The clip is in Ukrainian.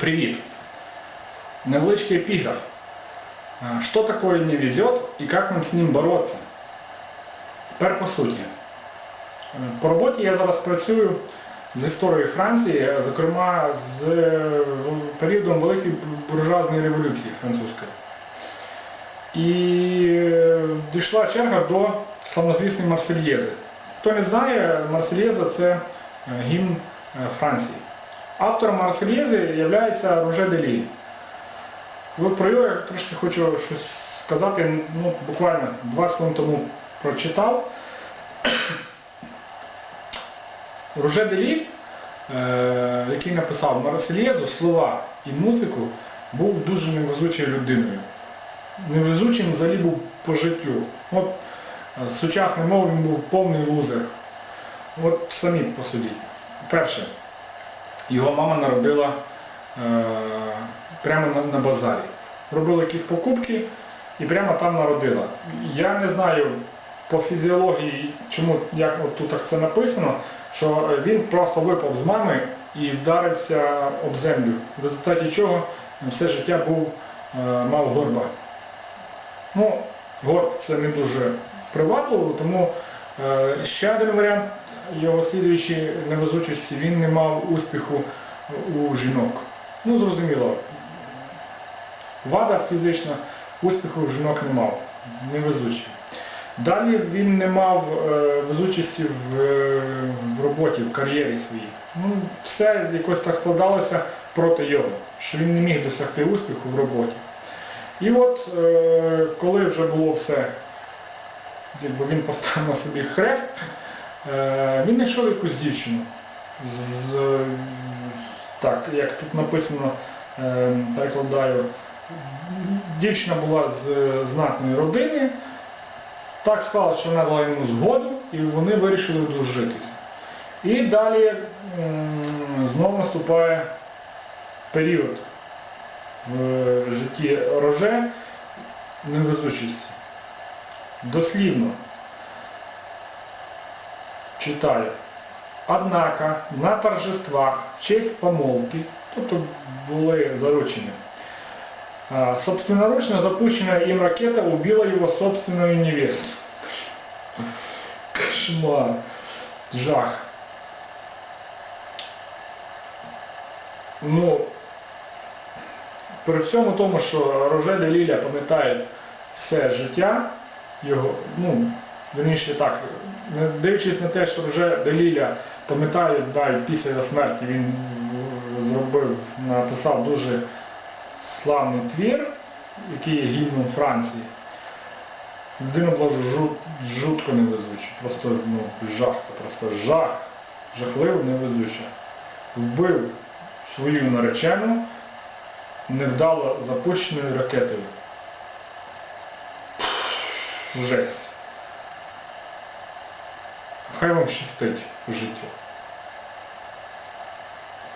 Привет! Невеличкий эпиграф. Что такое не везет и как нам з ним боротися? Тепер по суті. Е, По роботі я зараз працюю з історією Франції, зокрема з е, періодом Великої буржуазної революції французької. І е, дійшла черга до славнозвісної Марсельєзи. Хто не знає, Марсельєза це е, гімн е, Франції. Автором Марсельєзи є Роже Делі. От про його я трошки хочу щось сказати, ну, буквально 20 хвилин тому прочитав. Роже Делі, який написав Марсельєзу, слова і музику, був дуже невезучою людиною. Невезучим взагалі був по життю. От е, з сучасної мови він був повний лузер. От самі посудіть. Перше, його мама народила е, прямо на, на базарі. Робила якісь покупки і прямо там народила. Я не знаю по фізіології, чому як от тут це написано, що він просто випав з мами і вдарився об землю, в результаті чого все життя був, е, мав горба. Ну, горб це не дуже привабливо, тому е, ще один варіант його слідуючої невезучості, він не мав успіху у жінок. Ну, зрозуміло, вада фізична, успіху у жінок не мав, невезучий. Далі він не мав е, везучості в, е, в роботі, в кар'єрі своїй. Ну, все якось так складалося проти його, що він не міг досягти успіху в роботі. І от е, коли вже було все, він поставив на собі хрест, е, він знайшов якусь дівчину. З, е, так, як тут написано, е, перекладаю, дівчина була з е, знатної родини. Так склалося, що вона дала йому згоду і вони вирішили одружитися. І далі знову наступає період в житті Роже невезучості. Дослівно читаю. Однако на торжествах в честь помолвки, тобто були заручені, а, собственноручно запущенная им ракета убила его собственную невесту. Кошмар. Жах. Ну, при всьому тому, що Роже де Ліля пам'ятає все життя, його, ну, верніше так, дивлячись на те, що Роже де Ліля пам'ятає, да, після його смерті він зробив, написав дуже славний твір, який є гімном Франції. Людина була жут, жутко невезуча. Просто ну, жах, це просто жах. Жахливо невезуча. Вбив свою наречену невдало запущеною ракетою. Жесть. Хай вам щастить в житті.